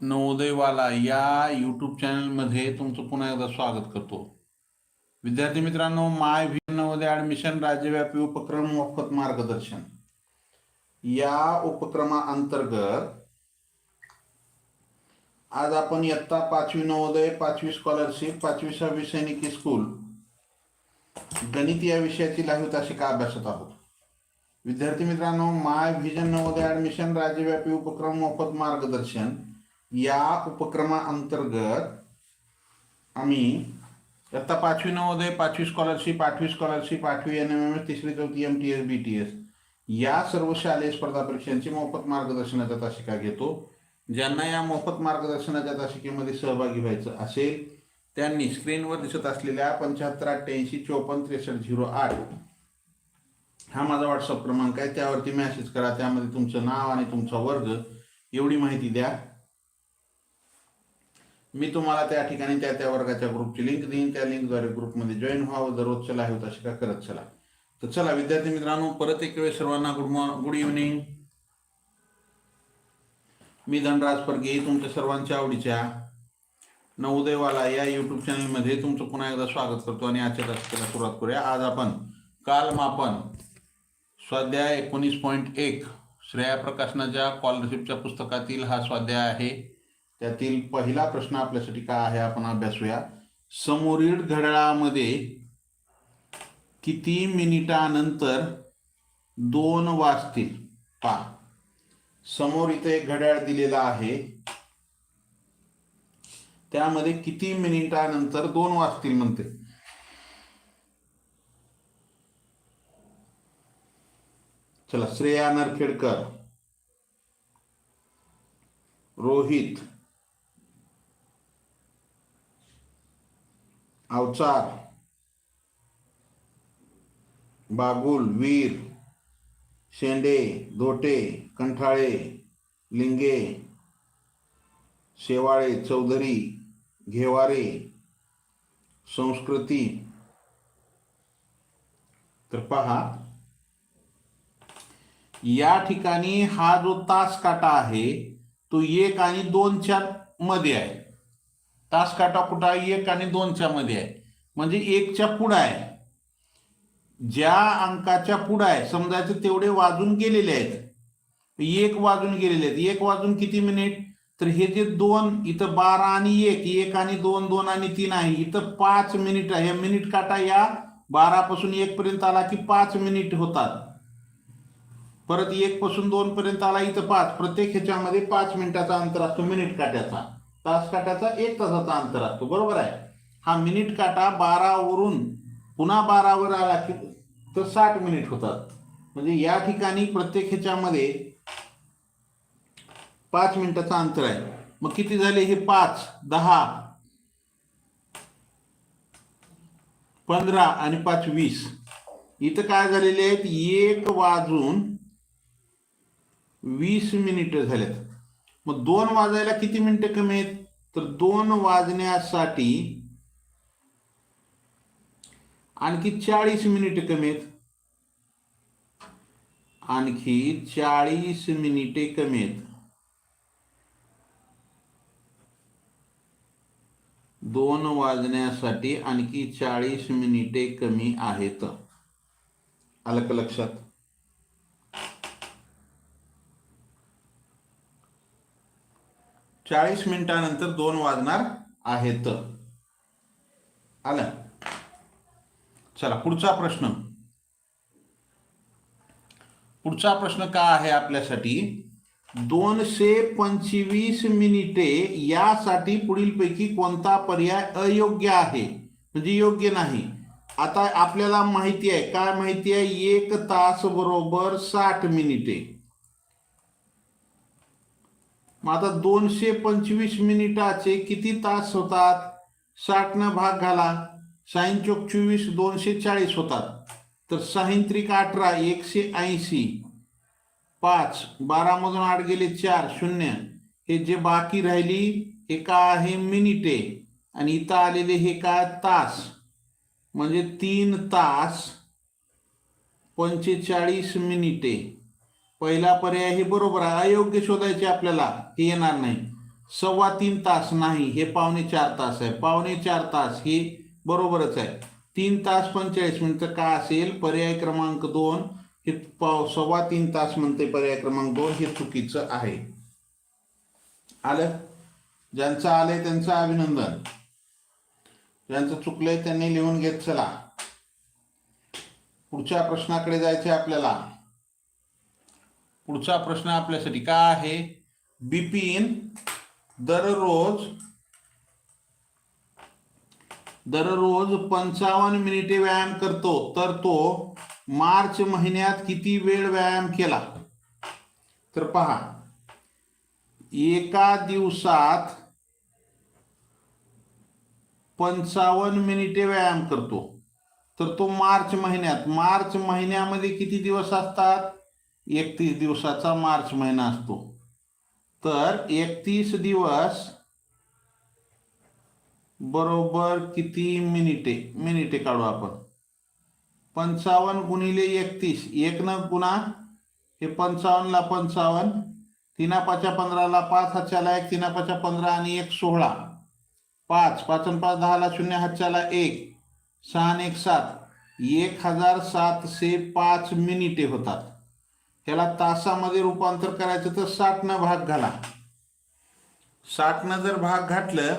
नवोदयवाला या यूट्यूब चॅनलमध्ये तुमचं पुन्हा एकदा स्वागत करतो. विद्यार्थी मित्रांनो माय व्ही नवोदय ॲडमिशन राज्यव्यापी उपक्रम मोफत मार्गदर्शन. या उपक्रमाअंतर्गत आज आपण इयत्ता पाचवी नवोदय पाचवी स्कॉलरशिप पाचवी सहावी सैनिकी स्कूल गणित या विषयाची लाईव्ह तासिका अभ्यासत आहोत? विद्यार्थी मित्रांनो माय व्हिजन नवोदय ॲडमिशन राज्यव्यापी उपक्रम मोफत मार्गदर्शन या उपक्रमाअंतर्गत आम्ही इयत्ता पाचवी नवोदय पाचवी स्कॉलरशिप आठवी स्कॉलरशिप आठवी एन एम एम एस तिसरी चौथी M T S B T S या सर्व शालेय स्पर्धा परीक्षांची मोफत मार्गदर्शनाच्या तासिका घेतो. ज्यांना या मोफत मार्गदर्शनाच्या तासिकेमध्ये सहभागी व्हायचं असेल त्यांनी स्क्रीनवर दिसत असलेल्या पंच्याहत्तर अठ्ठ्याऐंशी चोपन्न त्रेसष्ट झिरो आठ हा माझा व्हॉट्सअप क्रमांक आहे. त्यावरती मेसेज करा. त्यामध्ये तुमचं नाव आणि तुमचा वर्ग एवढी माहिती द्या. मी तुम्हाला त्या ठिकाणी त्या त्या वर्गाच्या ग्रुपची लिंक देईन. त्या लिंकद्वारे ग्रुपमध्ये जॉईन व्हावं. दररोज चला होता शिका करत चला. तर चला विद्यार्थी मित्रांनो परत एक वेळ सर्वांना गुड मॉर्निंग गुड इव्हनिंग मी धनराज परगे तुमच्या सर्वांच्या आवडीच्या नवोदयवाला या यूट्यूब चॅनलमध्ये तुमचं पुन्हा एकदा स्वागत करतो आणि आजच्या तासाला सुरुवात करूया. आज आपण कालमापन स्वाध्याय एकोणीस पॉईंट एक श्रेया प्रकाशनाच्या स्कॉलरशिपच्या पुस्तकातील हा स्वाध्याय आहे. त्यातील पहिला प्रश्न आपल्यासाठी काय आहे आपण अभ्यासूया. समोरील घड्याळामध्ये किती मिनिटानंतर दोन वाजतील? पा समोर इथे एक घड्याळ दिलेला आहे. त्यामध्ये किती मिनिटानंतर दोन वाजतील म्हणते? चला श्रेया नरखेडकर रोहित अवचार बागुल वीर शेंडे धोटे कंठाळे लिंगे शेवाळे चौधरी घेवारे संस्कृती. तर पहा या ठिकाणी हा जो तास काटा आहे तो एक आणि दोनच्या मध्ये आहे. तास काटा कुठं आहे? एक आणि दोनच्या मध्ये आहे. म्हणजे एकच्या पुढं आहे. ज्या अंकाच्या पुढं आहे समजायचं तेवढे वाजून गेलेले आहेत. एक वाजून गेलेले आहेत. एक वाजून किती मिनिट तर हे जे दोन इथं बारा आणि एक एक आणि दोन दोन आणि तीन आहे. इथं पाच मिनिट आहे. मिनिट काटा या बारापासून एक पर्यंत आला की पाच मिनिट होतात. परत एक पासून दोन पर्यंत आला इथं पाच. प्रत्येक ह्याच्यामध्ये पाच मिनिटाचा अंतर असतो मिनिट काट्याचा. तास काटाचा एक तासाचा अंतर असतो. बरोबर आहे? हा मिनिट काटा बारावरून पुन्हा बारावर आला की तर साठ मिनिट होतात. म्हणजे या ठिकाणी प्रत्येक ह्याच्यामध्ये पाच मिनिटाचं अंतर आहे. मग किती झाले? हे पाच दहा पंधरा आणि पाच वीस. इथं काय झालेले आहेत? एक वाजून वीस मिनिटं झालेत. मग दोन वाजायला किती मिनिटं कमी आहेत? तर दोन वाजण्यासाठी आणखी चाळीस मिनिटं कमी आहेत. आणखी चाळीस मिनिटे कमी आहेत. दोन वाजण्यासाठी आणखी चाळीस मिनिटे कमी आहेत. आलं का लक्षात? चाळीस मिनिटानंतर दोन वाजणार आहेत. आलं? चला पुढचा प्रश्न. पुढचा प्रश्न का आहे आपल्यासाठी? दोनशे पंचवीस मिनिटे यासाठी पुढीलपैकी कोणता पर्याय अयोग्य आहे? म्हणजे योग्य नाही. आता आपल्याला माहिती आहे. काय माहिती आहे? एक तास बरोबर साठ मिनिटे. मग आता दोनशे पंचवीस मिनिटाचे किती तास होतात? साठनं भाग घाला. साईन चोक चोवीस दोनशे चाळीस होतात. तर साहित्रिक अठरा एकशे ऐंशी. पाच बारामधून आठ गेले चार शून्य. हे जे बाकी राहिली हे का आहे मिनिटे? आणि इथं आलेले हे काय तास? म्हणजे तीन तास पंचेचाळीस मिनिटे. पहिला पर्याय हे बरोबर आहे. अयोग्य शोधायचे आपल्याला हे येणार नाही. सव्वा तीन तास नाही हे पावणे चार तास आहे. पावणे चार तास हे बरोबरच आहे. तीन तास पंचेचाळीस मिनिटं का असेल? पर्याय क्रमांक दोन हे पाव सव्वा तीन तास म्हणते पर्याय क्रमांक दोन हे चुकीचं आहे. आलं? ज्यांचं आलंय त्यांचं अभिनंदन. ज्यांचं चुकलंय त्यांनी लिहून घेत चला. पुढच्या प्रश्नाकडे जायचे आपल्याला. पुढचा प्रश्न आपल्यासाठी काय आहे? बिपिन दररोज दररोज पंचावन्न मिनिटे व्यायाम करतो तर तो मार्च महिन्यात किती वेळ व्यायाम केला? तर पहा एका दिवसात पंचावन्न मिनिटे व्यायाम करतो. तर तो मार्च महिन्यात मार्च महिन्यामध्ये किती दिवस असतात? एकतीस दिवसाचा मार्च महिना असतो. तर एकतीस दिवस बरोबर किती मिनिटे? मिनिटे काढू आपण. पंचावन्न गुणिले एकतीस. एक न गुणा हे पंचावन्नला पंचावन्न. तिना पाच्या पंधराला पाच हातच्याला एक तिना पाच्या पंधरा आणि एक सोळा. पाच. पाच आणि पाच दहाला शून्य हातच्याला एक. सहा आणि एक सात. एक हजार सातशे पाच मिनिटे होतात. ह्याला तासामध्ये रूपांतर करायचं तर साठनं भाग घाला. साठनं जर भाग घातलं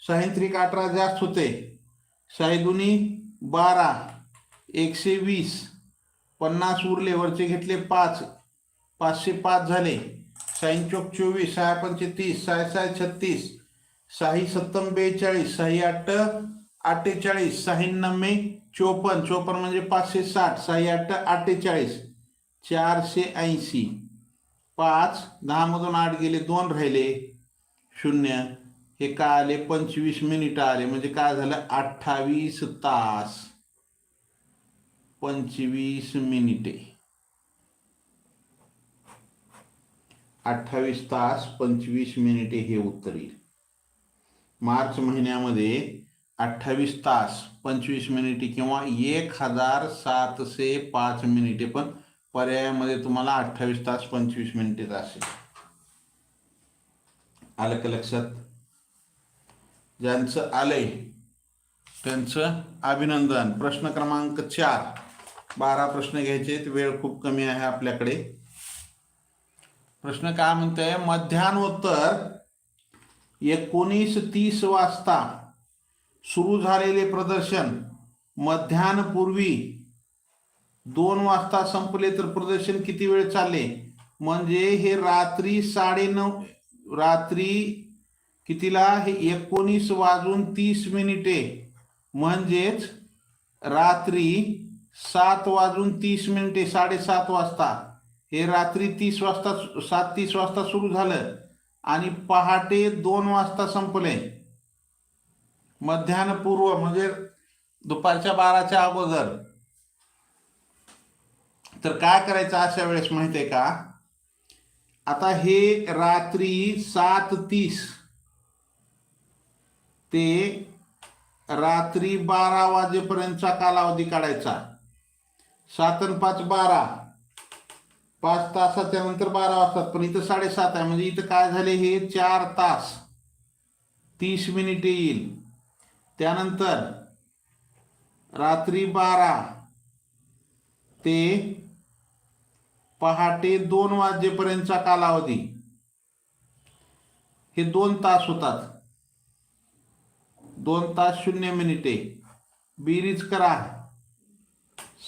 साहित्रिक अठरा जास्त होते. साहेदुनी बारा एकशे वीस. पन्नास उरले वरचे घेतले पाच. पाचशे पाच झाले. साईन चौक चोवीस सहा पंचे तीस साय साय छत्तीस. साही सत्तम बेचाळीस साही आठ अठ्ठेचाळीस. साही नव्वे चोपन्न. चोपन्न म्हणजे पाचशे साठ. साही आठ अठ्ठेचाळीस. चारशे ऐंशी. पाच दहामधून आठ गेले दोन राहिले. शून्य. हे काय आले? पंचवीस मिनिटं आले. म्हणजे काय झालं? अठ्ठावीस तास. पंचवीस मिनिटे. अठ्ठावीस तास पंचवीस मिनिटे हे उत्तर येईल. मार्च महिन्यामध्ये अठ्ठावीस तास पंचवीस मिनिटे किंवा एक हजार सातशे पाच मिनिटे. पण पर्यायामध्ये तुम्हाला अठ्ठावीस तास पंचवीस मिनिटेच असेल आलं का लक्षात? ज्यांचं आलंय त्यांचं अभिनंदन. प्रश्न क्रमांक चार. बारा प्रश्न घ्यायचे वेळ खूप कमी आहे आपल्याकडे. प्रश्न काय म्हणतोय? मध्यान्होत्तर एकोणीस तीस वाजता सुरू झालेले प्रदर्शन. मध्यान्हपूर्वी दोन वाजता संपले तर प्रदर्शन किती वेळ चालले? म्हणजे हे रात्री साडेनऊ रात्री कितीला? हे एकोणीस वाजून तीस मिनिटे. म्हणजेच रात्री सात वाजून तीस मिनिटे साडेसात वाजता. हे रात्री तीस वाजता सात तीस वाजता सुरू झालं आणि पहाटे दोन वाजता संपले. मध्यान्हपूर्व म्हणजे दुपारच्या बाराच्या अगोदर. तर काय करायचं अशा वेळेस माहिती आहे का? आता हे रात्री सात तीस. ते रात्री बारा वाजेपर्यंतचा कालावधी काढायचा. सात आणि पाच बारा. पाच तासाच्या नंतर बारा वाजतात पण इथं साडेसात आहे. म्हणजे इथं काय झाले हे? चार तास. तीस मिनिटे येईल. त्यानंतर रात्री बारा. ते पहाटे दोन वाजेपर्यंतचा कालावधी. हे दोन तास होतात. दोन तास शून्य मिनिटे. बेरीज करा.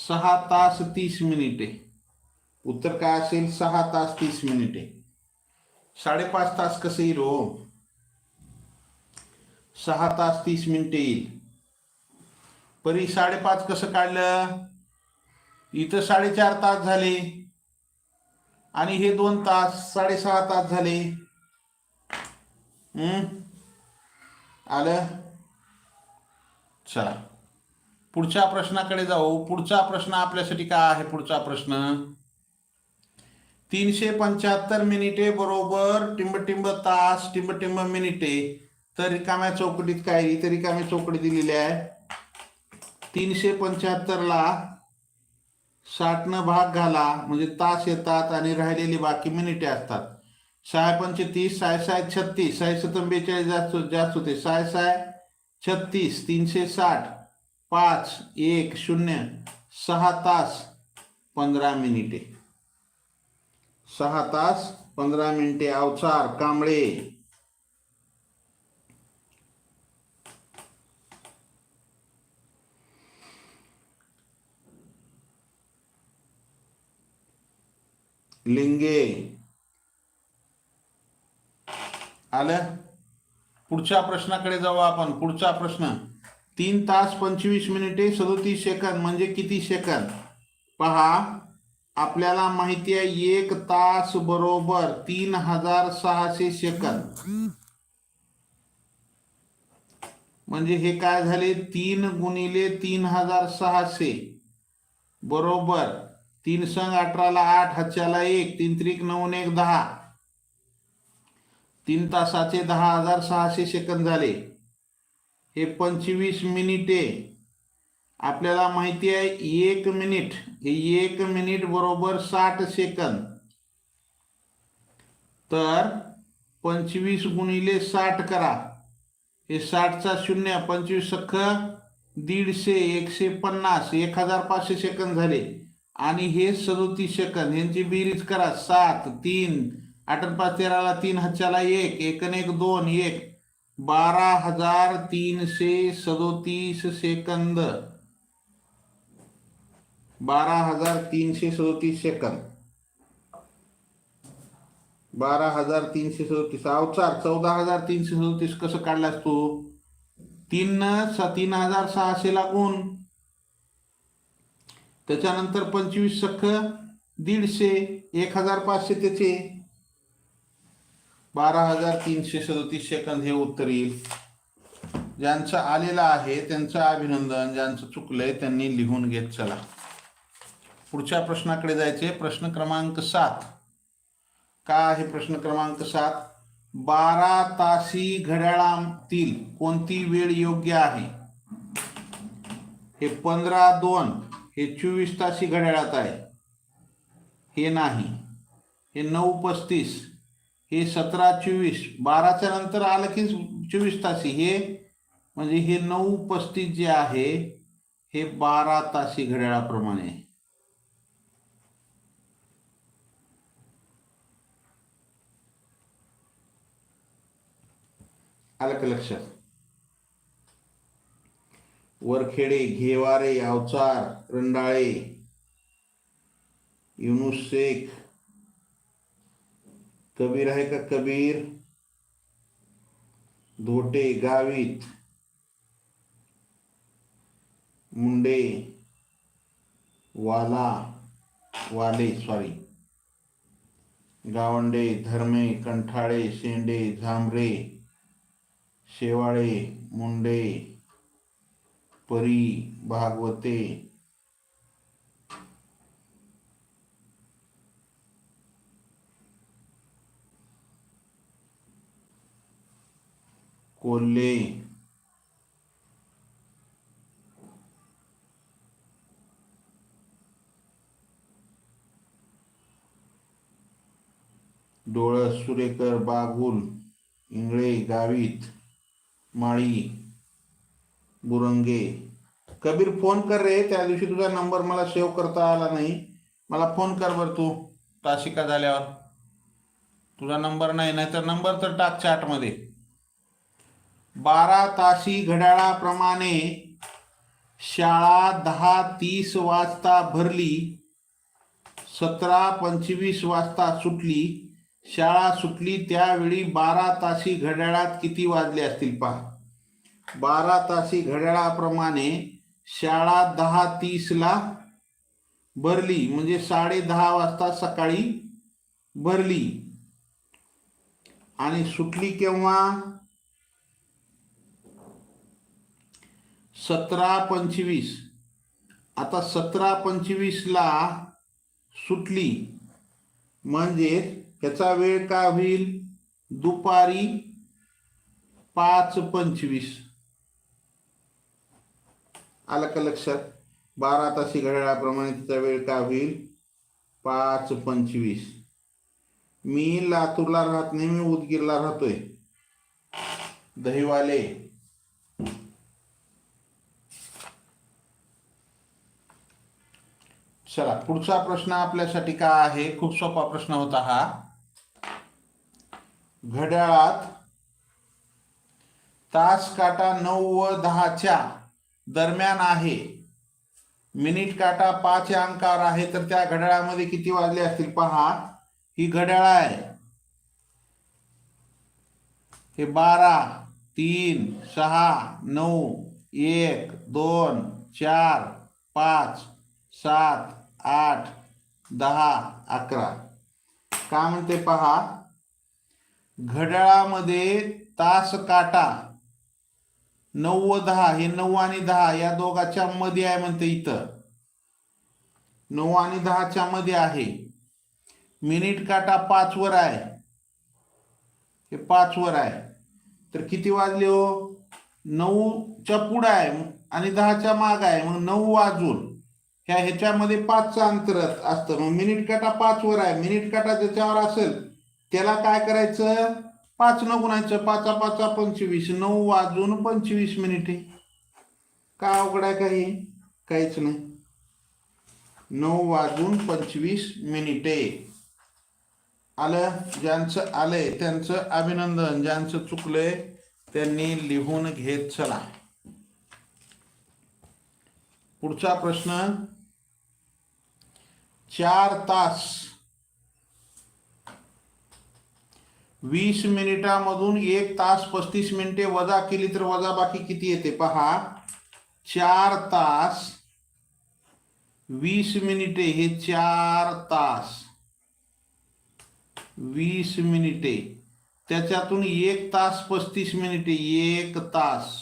सहा तास तीस मिनिटे. उत्तर काय असेल? सहा तास तीस मिनिटे. साडेपाच तास कसं येईल हो? सहा तास तीस मिनिटे येईल. परी साडेपाच कसं काढलं? इथं साडेचार तास झाले. आणि हे दोन तास साडेसहा तास झाले. आलं? चला. पुढच्या प्रश्नाकडे जाऊ. पुढचा प्रश्न आपल्यासाठी काय आहे? पुढचा प्रश्न. तीनशे पंच्याहत्तर मिनिटे बरोबर टिंबटिंब तास टिंबटिंब मिनिटे. तर रिकाम्या चौकटीत काय? इथे रिकाम्या चौकटी दिलेली आहे. तीनशे पंच्याहत्तरला साठनं भाग घाला म्हणजे तास येतात आणि राहिलेली बाकी मिनिटे असतात. सहा पंचे तीस साय साय छत्तीस साय सतम बेचाळीस जास्त जास्त होते. साय साय छत्तीस तीनशे साठ पाच एक शून्य सहा तास पंधरा मिनिटे. सहा तास पंधरा मिनिटे. अवचार कांबळे. लिंगे. आलं? पुढच्या प्रश्नाकडे जाऊ आपण. पुढचा प्रश्न. तीन तास पंचवीस मिनिटे सदोतीस सेकंद. म्हणजे किती सेकंद? पहा आपल्याला माहिती आहे एक तास बरोबर तीन हजार सहाशे सेकंद. म्हणजे हे काय झाले? तीन गुणिले तीन हजार सहाशे. बरोबर. तीन संघ अठराला आठ हच्च्याला एक तीन त्रिक नऊ एक दहा. तीन तासाचे दहा हजार सहाशे सेकंद झाले. हे पंचवीस मिनिटे. आपल्याला माहिती आहे एक मिनिट. हे एक मिनिट बरोबर साठ सेकंद. तर पंचवीस गुणिले साठ करा. हे साठचा शून्य पंचवीस सख दीडशे एकशे पन्नास एक हजार पाचशे सेकंद झाले. आणि हे सदोतीस सेकंद यांची बेरीज करा. सात तीन आठ पाच तेराला तीन हातच्याला एक एक एक दोन एक. बारा हजार तीनशे सदोतीस सेकंद बारा हजार तीनशे सदोतीस सेकंद बारा हजार तीनशे सदोतीस. अवचार चौदा हजार तीनशे सदोतीस कसं काढलास तू? तीन तीन हजार सहाशे लागून. त्याच्यानंतर पंचवीस सख दीडशे एक हजार पाचशे त्याचे. बारा हजार तीनशे सदोतीस सेकंद हे उत्तर येईल. ज्यांचं आलेलं आहे त्यांचं अभिनंदन ज्यांचं चुकलंय त्यांनी लिहून घेत चला. पुढच्या प्रश्नाकडे जायचे. प्रश्न क्रमांक सात. का आहे प्रश्न क्रमांक सात? बारा तासी घड्याळातील कोणती वेळ योग्य आहे? हे पंधरा दोन. हे चोवीस तासी घड्याळात आहे. हे नाही. हे नऊ पस्तीस. हे सतरा चोवीस. बाराच्या नंतर आलं की चोवीस तासी. हे म्हणजे हे नऊ पस्तीस जे आहे हे बारा तासी घड्याळाप्रमाणे. आलं का लक्षात? वरखेडे, घेवारे, अवचार, रंडाळे, युनुस शेख, कबीर आहे का कबीर? धोटे, गावित, मुंडे, वाला, वाले सॉरी गावंडे, धर्मे, कंठाळे, शेंडे, झांबरे, शेवाळे, मुंडे परी भागवते कोल्हे. डोळस सुरेकर बागुल इंगळे गावित माळी. बुरंगे. कबीर फोन कर रे त्या दिवशी तुझा नंबर मला सेव्ह करता आला नाही. मला फोन कर बर तू तासिका झाल्यावर. तुझा नंबर नाही नाही तर नंबर तर टाक चॅटमध्ये बारा तासी घड्याळाप्रमाणे शाळा दहा तीस वाजता भरली सतरा पंचवीस वाजता सुटली. शाळा सुटली त्यावेळी बारा तासी घड्याळात किती वाजले असतील पहा. बारा तासी घड्याळाप्रमाणे शाळा दहा तीसला भरली. म्हणजे साडे दहा वाजता सकाळी भरली. आणि सुटली केव्हा? सतरा पंचवीस. आता सतरा पंचवीसला सुटली. म्हणजे ह्याचा वेळ काय होईल? दुपारी पाच पंचवीस. आलं का लक्षात बारा तासी घड्याळाप्रमाणे तिचा वेळ काय होईल? पाच पंचवीस। मी लातूरला राहत नाही मी उदगीरला राहतोय. दहीवाले। चला पुढचा प्रश्न आपल्यासाठी काय आहे? खूप सोपा प्रश्न होता हा. घड्याळात तास काटा नऊ व दहाच्या. दरम्यान आहे. मिनिट काटा पाच या अंकावर आहे तर त्या घड्याळामध्ये किती वाजले असतील? पहा. ही घड्याळ आहे. हे बारा तीन सहा नऊ एक दोन चार पाच सात आठ दहा अकरा. का म्हणते पहा? घड्याळामध्ये तास काटा नऊ व दहा हे नऊ आणि दहा या दोघाच्या मध्ये आहे म्हणते इथं. नऊ आणि दहाच्या मध्ये आहे. मिनिट काटा पाच वर आहे. हे पाच वर आहे. तर किती वाजले हो? नऊच्या पुढं आहे आणि दहाच्या माग आहे. मग नऊ वाजून ह्या ह्याच्यामध्ये पाचचं अंतर असतं. मग मिनिट काटा पाच वर आहे. मिनिट काटा ज्याच्यावर असेल त्याला काय करायचं? पाच न गुणायचं पाचा पाचा पंचवीस. नऊ वाजून पंचवीस मिनिटे. का अवघड आहे काही? काहीच नाही. नऊ वाजून पंचवीस मिनिटे. आलं? ज्यांचं आलंय त्यांचं अभिनंदन. ज्यांचं चुकलंय त्यांनी लिहून घेत चला. पुढचा प्रश्न. चार तास. वीस मिनिटामधून एक तास पस्तीस मिनिटे वजा केली तर वजा बाकी किती येते? पहा. चार तास. वीस मिनिटे हे चार तास. वीस मिनिटे. त्याच्यातून एक तास पस्तीस मिनिटे एक तास.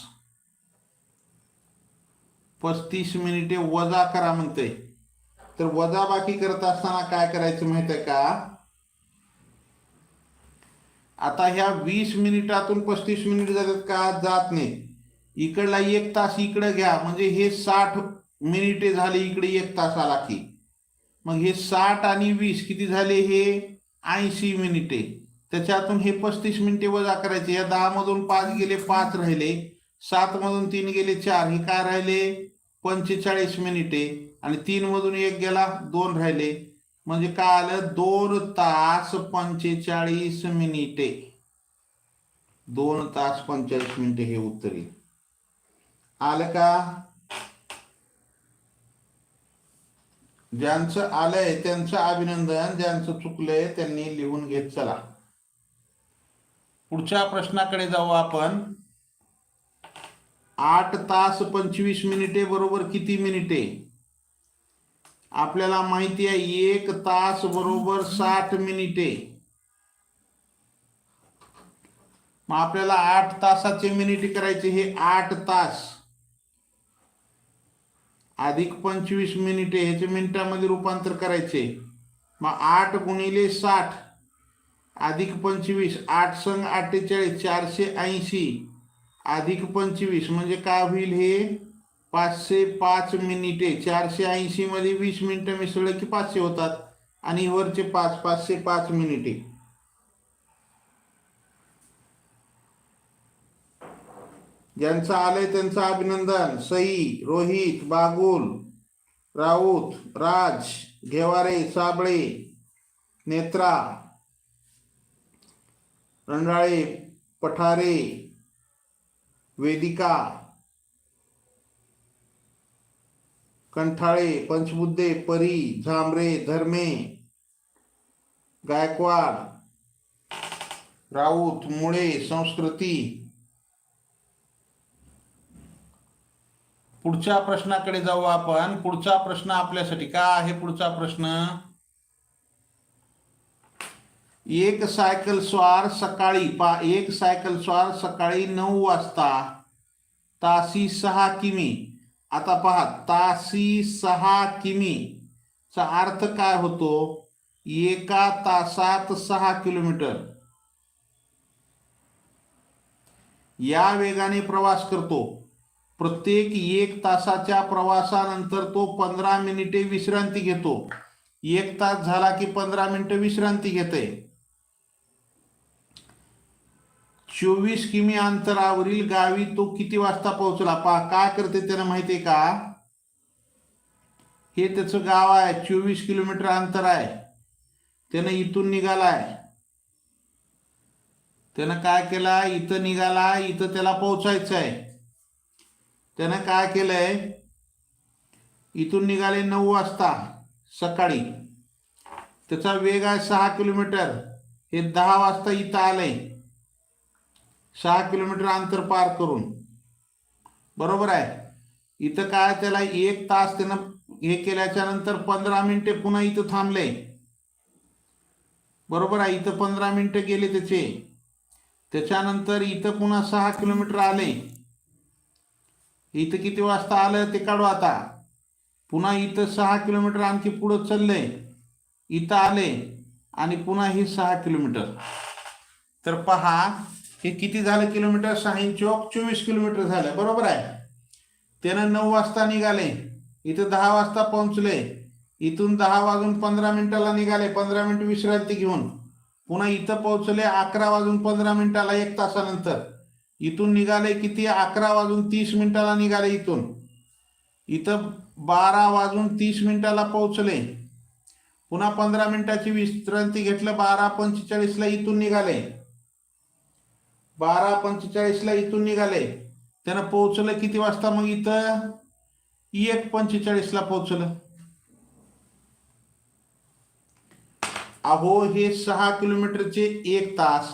पस्तीस मिनिटे वजा करा म्हणते तर वजा बाकी करत असताना काय करायचं माहीत आहे का? आता ह्या वीस मिनिटातून पस्तीस मिनिट जातात का जात नाही? इकडला एक तास इकडे घ्या. म्हणजे हे साठ मिनिटे झाले इकडे एक तास आला की. मग हे साठ आणि वीस किती झाले? हे ऐंशी मिनिटे. त्याच्यातून हे पस्तीस मिनिटे वजा करायचे. या दहा मधून पाच गेले पाच राहिले. सात मधून तीन गेले चार. हे काय राहिले? पंचेचाळीस मिनिटे. आणि तीन मधून एक गेला दोन राहिले. म्हणजे काय आलं दोन तास पंचेचाळीस मिनिटे. दोन तास पंचेचाळीस मिनिटे हे उत्तर येईल आलं का? ज्यांचं आलंय त्यांचं अभिनंदन ज्यांचं चुकलंय त्यांनी लिहून घेत चला. पुढच्या प्रश्नाकडे जाऊ आपण. आठ तास पंचवीस मिनिटे बरोबर किती मिनिटे? आपल्याला माहिती आहे एक तास बरोबर साठ मिनिटे. मग आपल्याला आठ तासाचे मिनिटे करायचे हे आठ तास. अधिक पंचवीस मिनिटे ह्याचे मिनिटामध्ये रूपांतर करायचे. मग आठ गुणिले साठ अधिक पंचवीस आठ संग अठ्ठेचाळीस चारशे ऐंशी. अधिक पंचवीस म्हणजे काय होईल हे? पाचशे पाच मिनिटे चारशे ऐंशी मध्ये वीस मिनिटं मिसळलं की पाचशे होतात. आणि वरचे पाच पाचशे पाच मिनिटे. ज्यांचं आलंय त्यांचं अभिनंदन. सई रोहित बागुल राऊत राज घेवारे साबळे नेत्रा रंडाळे पठारे वेदिका कंठाळे पंचबुद्धे परी झांबरे धर्मे गायकवाड राऊत मुळे संस्कृती. पुढच्या प्रश्नाकडे जाऊ आपण. पुढचा प्रश्न आपल्यासाठी काय आहे? पुढचा प्रश्न? एक सायकल स्वार सकाळी पा एक सायकल स्वार सकाळी नऊ वाजता तासी सहा किमी. आता पहा तासी सहा किमी. चा अर्थ काय होतो? एका तासात सहा किलोमीटर. या वेगाने प्रवास करतो. प्रत्येक एक तासाच्या प्रवासानंतर तो पंधरा मिनिटे विश्रांती घेतो. एक तास झाला की पंधरा मिनिटं विश्रांती घेते. चोवीस किमी अंतरावरील गावी तो किती वाजता पोहोचला? पा काय करते त्याला माहितीये का? हे त्याचं गाव आहे चोवीस किलोमीटर अंतर आहे. त्यानं इथून निघालाय. त्यानं काय केला? इथं निघाला इथं त्याला पोहोचायचं आहे त्यानं काय केलंय? इथून निघाले नऊ वाजता सकाळी. त्याचा वेग आहे सहा किलोमीटर. हे दहा वाजता इथं आलंय. सहा किलोमीटर अंतर पार करून. बरोबर आहे? इथं काय त्याला एक तास त्यानं हे केल्याच्यानंतर पंधरा मिनिटे पुन्हा इथं थांबले. बरोबर आहे? इथं पंधरा मिनिटे गेले त्याचे. त्याच्यानंतर इथं पुन्हा सहा किलोमीटर आले. इथं किती वाजता आलं ते काढू आता. पुन्हा इथं सहा किलोमीटर आणखी पुढं चालले. इथं आले आणि पुन्हा ही सहा किलोमीटर. तर पहा हे किती झालं किलोमीटर? सहा चौक चोवीस किलोमीटर झालं. बरोबर आहे. त्यानं नऊ वाजता निघाले. इथं दहा वाजता पोहोचले. इथून दहा वाजून पंधरा मिनिटाला निघाले. पंधरा मिनिट विश्रांती घेऊन. पुन्हा इथं पोहोचले अकरा वाजून पंधरा मिनिटाला एक तासानंतर. इथून निघाले किती? अकरा वाजून तीस मिनिटाला निघाले इथून. इथं बारा वाजून तीस मिनिटाला पोहोचले. पुन्हा पंधरा मिनिटाची विश्रांती घेतलं. बारा पंचेचाळीसला इथून निघाले. बारा पंचेचाळीसला इथून निघाले. त्यानं पोहोचलं किती वाजता मग इथं? एक पंचेचाळीसला पोहोचलं. अहो हे सहा किलोमीटरचे एक तास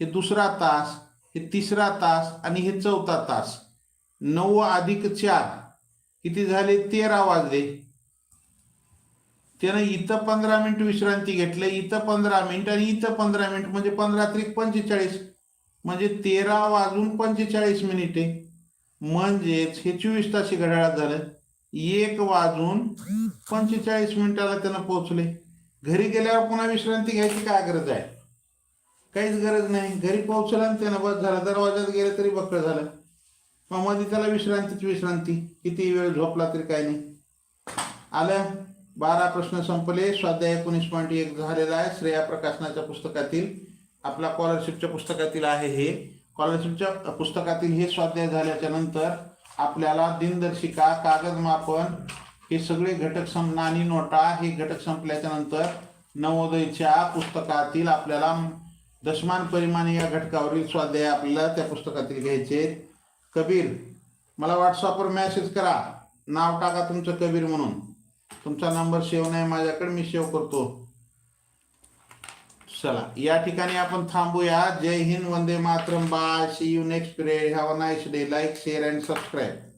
हे दुसरा तास हे तिसरा तास आणि हे चौथा तास. नऊ अधिक चार. किती झाले? तेरा वाजले. त्यानं इथं पंधरा मिनिट विश्रांती घेतली इथं पंधरा मिनिट आणि इथं पंधरा मिनिट म्हणजे पंधरा त्रिक पंचेचाळीस. म्हणजे तेरा वाजून पंचेचाळीस मिनिटे. म्हणजेच हे चोवीस तासी घड्याळात झालं. एक वाजून पंचेचाळीस मिनिटाला त्यांना पोहोचले. घरी गेल्यावर पुन्हा विश्रांती घ्यायची काय गरज आहे? काहीच गरज नाही. घरी पोहोचला आणि त्यांना बस झालं. दरवाजात गेलं तरी बकळ झालं. मग मध्ये त्याला विश्रांतीची विश्रांती. किती वेळ झोपला तरी काय नाही. आलं. बारा प्रश्न संपले. स्वाध्याय एकोणीस पॉईंट एक झालेला आहे. श्रेया प्रकाशनाच्या पुस्तकातील आपल्या स्कॉलरशिपच्या पुस्तकातील आहे हे. स्कॉलरशिपच्या पुस्तकातील हे स्वाध्याय झाल्याच्यानंतर आपल्याला दिनदर्शिका कागद मापन हे सगळे घटक सम नाणी नोटा हे घटक संपल्याच्या नंतर नवोदयच्या पुस्तकातील आपल्याला दशमान परिमाण या घटकावरील स्वाध्याय आपल्याला त्या पुस्तकातील घ्यायचे कबीर मला व्हॉट्सअपवर मेसेज करा. नाव टाका तुमचं कबीर म्हणून. तुमचा नंबर सेव्ह नाही माझ्याकडे मी सेव्ह करतो. चला या ठिकाणी आपण थांबूया. जय Hind Vande Mataram. Bye. See you next period have a nice day like share and subscribe